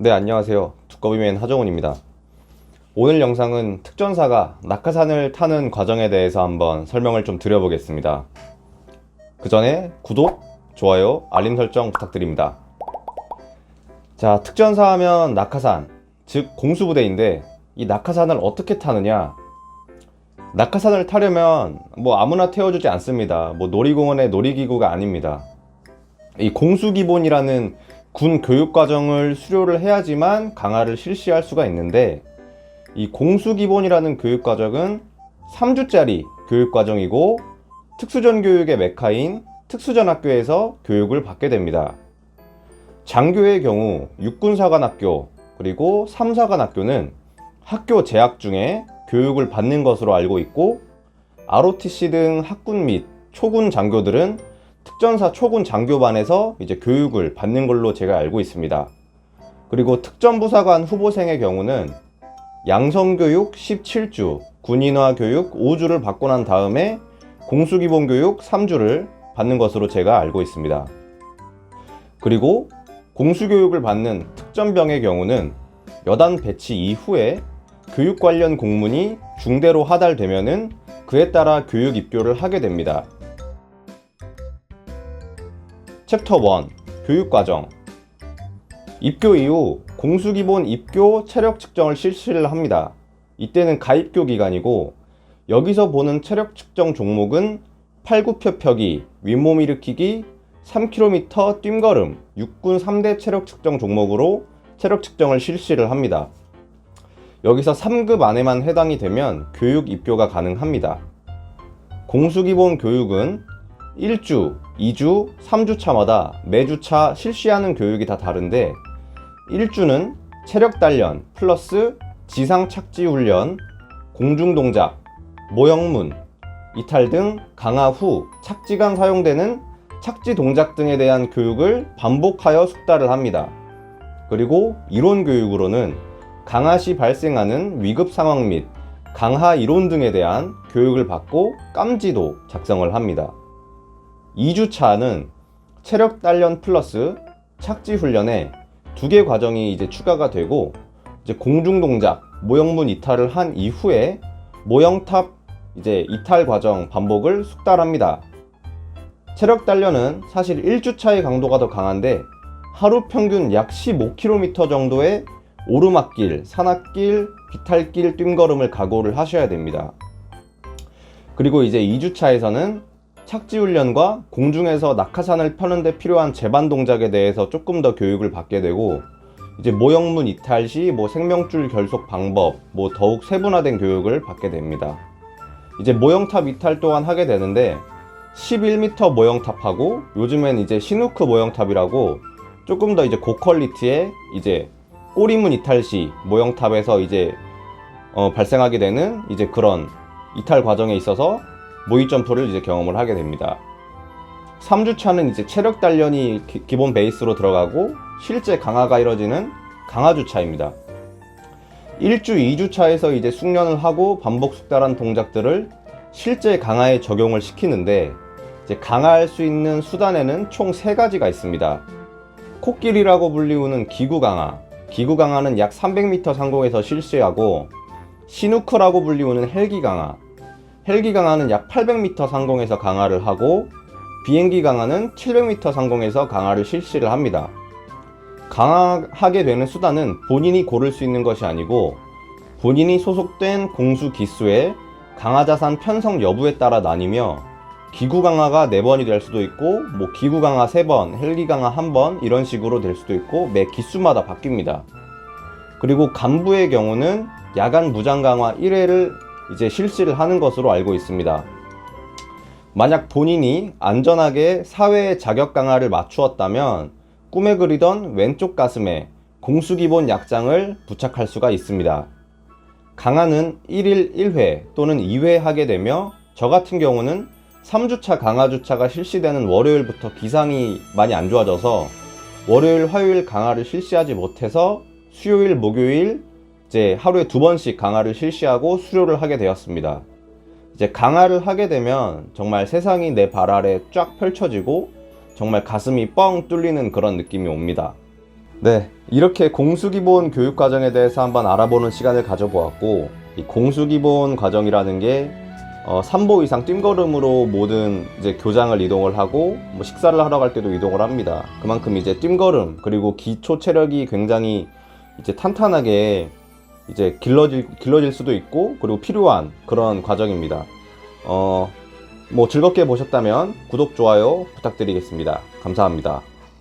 네, 안녕하세요. 두꺼비맨 하정훈입니다. 오늘 영상은 특전사가 낙하산을 타는 과정에 대해서 한번 설명을 좀 드려보겠습니다. 그 전에 구독, 좋아요, 알림 설정 부탁드립니다. 자, 특전사 하면 낙하산, 즉 공수부대인데 이 낙하산을 어떻게 타느냐? 낙하산을 타려면 뭐 아무나 태워주지 않습니다. 뭐 놀이공원의 놀이기구가 아닙니다. 이 공수기본이라는 군 교육 과정을 수료를 해야지만 강화를 실시할 수가 있는데 이 공수기본이라는 교육 과정은 3주짜리 교육 과정이고 특수전 교육의 메카인 특수전 학교에서 교육을 받게 됩니다. 장교의 경우 육군사관학교 그리고 삼사관학교는 학교 재학 중에 교육을 받는 것으로 알고 있고 ROTC 등 학군 및 초군 장교들은 특전사 초군 장교반에서 이제 교육을 받는 걸로 제가 알고 있습니다. 그리고 특전부사관 후보생의 경우는 양성교육 17주, 군인화 교육 5주를 받고 난 다음에 공수기본 교육 3주를 받는 것으로 제가 알고 있습니다. 그리고 공수교육을 받는 특전병의 경우는 여단 배치 이후에 교육 관련 공문이 중대로 하달되면은 그에 따라 교육 입교를 하게 됩니다. 챕터 1 교육과정 입교 이후 공수기본 입교 체력 측정을 실시를 합니다. 이때는 가입교 기간이고 여기서 보는 체력 측정 종목은 팔굽혀 펴기, 윗몸 일으키기, 3km 뜀걸음, 육군 3대 체력 측정 종목으로 체력 측정을 실시를 합니다. 여기서 3급 안에만 해당이 되면 교육 입교가 가능합니다. 공수기본 교육은 1주, 2주, 3주 차마다 매주차 실시하는 교육이 다 다른데 1주는 체력 단련 플러스 지상 착지 훈련, 공중 동작, 모형문, 이탈 등 강화 후 착지간 사용되는 착지 동작 등에 대한 교육을 반복하여 숙달을 합니다. 그리고 이론 교육으로는 강화 시 발생하는 위급 상황 및 강하 이론 등에 대한 교육을 받고 깜지도 작성을 합니다. 2주차는 체력 단련 플러스 착지 훈련에 두 개 과정이 이제 추가가 되고 이제 공중 동작, 모형문 이탈을 한 이후에 모형탑 이제 이탈 과정 반복을 숙달합니다. 체력 단련은 사실 1주차의 강도가 더 강한데 하루 평균 약 15km 정도의 오르막길, 산악길, 비탈길 뜀걸음을 각오를 하셔야 됩니다. 그리고 이제 2주차에서는 착지 훈련과 공중에서 낙하산을 펴는 데 필요한 제반 동작에 대해서 조금 더 교육을 받게 되고 이제 모형문 이탈 시 뭐 생명줄 결속 방법, 뭐 더욱 세분화된 교육을 받게 됩니다. 이제 모형탑 이탈 또한 하게 되는데 11m 모형탑하고 요즘엔 이제 시누크 모형탑이라고 조금 더 이제 고퀄리티의 이제 꼬리문 이탈 시 모형탑에서 이제 어, 발생하게 되는 이제 그런 이탈 과정에 있어서 모의 점프를 이제 경험을 하게 됩니다. 3주차는 이제 체력 단련이 기, 본 베이스로 들어가고 실제 강화가 이뤄지는 강화주차입니다. 1주, 2주차에서 이제 숙련을 하고 반복 숙달한 동작들을 실제 강화에 적용을 시키는데 이제 강화할 수 있는 수단에는 총 3가지가 있습니다. 코끼리라고 불리우는 기구 강화, 기구 강화는 약 300m 상공에서 실시하고 시누크라고 불리우는 헬기 강화, 헬기 강화는 약 800m 상공에서 강화를 하고 비행기 강화는 700m 상공에서 강화를 실시를 합니다. 강화하게 되는 수단은 본인이 고를 수 있는 것이 아니고 본인이 소속된 공수 기수의 강화 자산 편성 여부에 따라 나뉘며 기구 강화가 4번이 될 수도 있고 뭐 기구 강화 3번, 헬기 강화 1번 이런 식으로 될 수도 있고 매 기수마다 바뀝니다. 그리고 간부의 경우는 야간 무장 강화 1회를 이제 실시를 하는 것으로 알고 있습니다. 만약 본인이 안전하게 사회의 자격 강화를 맞추었다면 꿈에 그리던 왼쪽 가슴에 공수기본 약장을 부착할 수가 있습니다. 강화는 1일 1회 또는 2회 하게 되며 저 같은 경우는 3주차 강화주차가 실시되는 월요일부터 기상이 많이 안 좋아져서 월요일, 화요일 강화를 실시하지 못해서 수요일, 목요일 이제 하루에 두 번씩 강화를 실시하고 수료를 하게 되었습니다. 이제 강화를 하게 되면 정말 세상이 내 발 아래 쫙 펼쳐지고 정말 가슴이 뻥 뚫리는 그런 느낌이 옵니다. 네, 이렇게 공수기본 교육 과정에 대해서 한번 알아보는 시간을 가져보았고, 이 공수기본 과정이라는 게 어, 3보 이상 뜀걸음으로 모든 이제 교장을 이동을 하고 뭐 식사를 하러 갈 때도 이동을 합니다. 그만큼 이제 뜀걸음 그리고 기초 체력이 굉장히 이제 탄탄하게 이제 길러질 길러질 수도 있고 그리고 필요한 그런 과정입니다. 어, 뭐 즐겁게 보셨다면 구독 좋아요 부탁드리겠습니다. 감사합니다.